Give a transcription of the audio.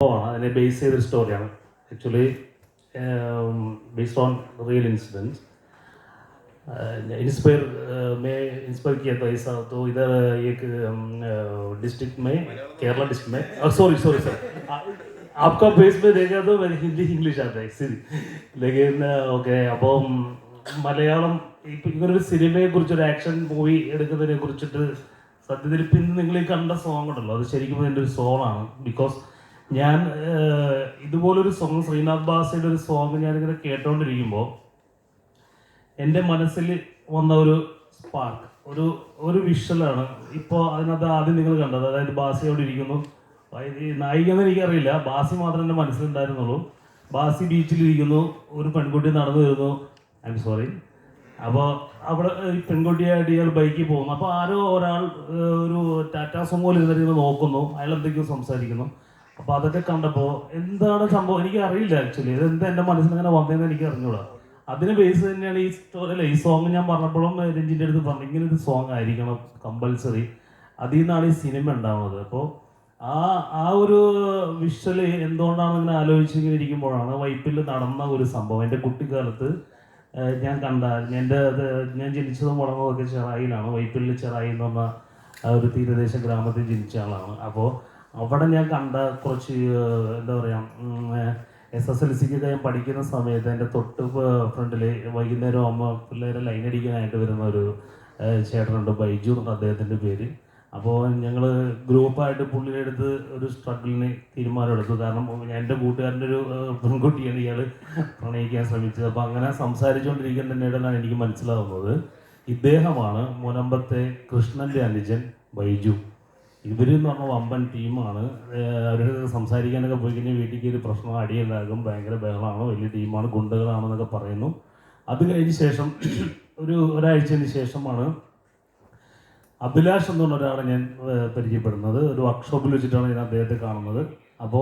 സംഭവമാണ് അതിനെ ബേസ് ചെയ്തൊരു സ്റ്റോറിയാണ് actually based on real incidents inspire में इंस्पायर किया था ऐसा तो इधर एक डिस्ट्रिक्ट में केरला डिस्ट्रिक्ट में सॉरी सॉरी सर आपका फेस में देखा तो मेरे हिंदी इंग्लिश आता है इसीलिए लेकिन ഓക്കെ അപ്പം മലയാളം ഇപ്പം ഇങ്ങനൊരു സിനിമയെ കുറിച്ച് ഒരു ആക്ഷൻ മൂവി എടുക്കുന്നതിനെ കുറിച്ചിട്ട് സത്യത്തിൽ ഇപ്പം ഇന്ന് നിങ്ങൾ ഈ കണ്ട സോങ് ഉണ്ടല്ലോ അത് ശരിക്കും എൻ്റെ ഒരു സോങ്ങാണ് ബിക്കോസ് ഞാൻ ഇതുപോലൊരു സോങ് ശ്രീനാഥ് ബാസയുടെ ഒരു സോങ് ഞാനിങ്ങനെ കേട്ടോണ്ടിരിക്കുമ്പോൾ എന്റെ മനസ്സിൽ വന്ന ഒരു സ്പാർക്ക് ഒരു ഒരു വിഷ്വലാണ് ഇപ്പോൾ അതിനകത്ത് ആദ്യം നിങ്ങൾ കണ്ടത് അതായത് ബാസി അവിടെ ഇരിക്കുന്നു. നായികയെന്ന് എനിക്കറിയില്ല ബാസി മാത്രമേ എന്റെ മനസ്സിലുണ്ടായിരുന്നുള്ളൂ. ബാസി ബീച്ചിലിരിക്കുന്നു ഒരു പെൺകുട്ടി നടന്നു വരുന്നു. ഐ എം സോറി അപ്പോൾ അവിടെ ഈ പെൺകുട്ടിയായിട്ട് ഇയാൾ ബൈക്കിൽ പോകുന്നു. അപ്പോൾ ആരോ ഒരാൾ ഒരു ടാറ്റാ സുമോയിൽ ഇരുന്നിട്ട് നോക്കുന്നു. അയാൾ എന്തൊക്കെയോ സംസാരിക്കുന്നു. അപ്പോൾ അതൊക്കെ കണ്ടപ്പോ എന്താണ് സംഭവം? എനിക്ക് അറിയില്ല ആക്ച്വലി ഇത് എന്താ എന്റെ മനസ്സിൽ അങ്ങനെ വന്നതെന്ന് എനിക്ക് അറിഞ്ഞൂടാ അതിന് ബേസ് തന്നെയാണ് ഈ സ്റ്റോറി അല്ല ഈ സോങ് ഞാൻ പറഞ്ഞപ്പോഴും രഞ്ജിന്റെ അടുത്ത് പറഞ്ഞു ഇങ്ങനെ ഒരു സോങ് ആയിരിക്കണം കമ്പൽസറി അതിൽ നിന്നാണ് ഈ സിനിമ ഉണ്ടാവുന്നത്. അപ്പോൾ ആ ആ ഒരു വിഷ്വൽ എന്തുകൊണ്ടാണ് ഇങ്ങനെ ആലോചിച്ചിങ്ങനെ ഇരിക്കുമ്പോഴാണ് വൈപ്പിൽ നടന്ന ഒരു സംഭവം. എന്റെ കുട്ടിക്കാലത്ത് ഞാൻ കണ്ട എന്റെ ഞാൻ ജനിച്ചതും വളർന്നതൊക്കെ ചെറായിലാണ്. വൈപ്പിൽ ചെറായി എന്ന് പറഞ്ഞ ഒരു തീരദേശ ഗ്രാമത്തിൽ ജനിച്ച ആളാണ്. അപ്പോൾ അവിടെ ഞാൻ കണ്ട കുറച്ച് എന്താ പറയുക എസ് എസ് എൽ സിക്കൊക്കെ ഞാൻ പഠിക്കുന്ന സമയത്ത് എന്റെ തൊട്ട് ഫ്രണ്ടിൽ വൈകുന്നേരം അമ്മ പിള്ളേരെ ലൈൻ അടിക്കാനായിട്ട് വരുന്ന ഒരു ചേട്ടനുണ്ട് ബൈജു എന്നാണ് അദ്ദേഹത്തിന്റെ പേര്. അപ്പോൾ ഞങ്ങൾ ഗ്രൂപ്പായിട്ട് പുള്ളിയുടെ അടുത്ത് ഒരു സ്ട്രഗിളിന് തീരുമാനമെടുത്തു. കാരണം എന്റെ കൂട്ടുകാരന്റെ ഒരു പെൺകുട്ടിയാണ് ഇയാൾ പ്രണയിക്കാൻ ശ്രമിച്ചത്. അപ്പോൾ അങ്ങനെ സംസാരിച്ചുകൊണ്ടിരിക്കുന്നതിനിടയിലാണ് എനിക്ക് മനസ്സിലാവുന്നത്. ഇദ്ദേഹമാണ് മുനമ്പത്തെ കൃഷ്ണന്റെ അനുജൻ ബൈജു. ഇവരെന്ന് പറഞ്ഞ വമ്പൻ ടീമാണ്. അവരുടെ സംസാരിക്കാനൊക്കെ പോയി കഴിഞ്ഞാൽ വീട്ടിൽ ഒരു പ്രശ്നം അടിയുണ്ടാകും. ഭയങ്കര ബഹളമാണ് വലിയ ടീമാണ്. ഗുണ്ടകളാണെന്നൊക്കെ പറയുന്നു. അത് കഴിഞ്ഞ ശേഷം ഒരു ഒരാഴ്ചയ്ക്ക് ശേഷമാണ് അഭിലാഷ് എന്ന് പറഞ്ഞ ഒരാളെ ഞാൻ പരിചയപ്പെടുന്നത്. ഒരു വർക്ക്ഷോപ്പിൽ വെച്ചിട്ടാണ് ഞാൻ അദ്ദേഹത്തെ കാണുന്നത്. അപ്പോൾ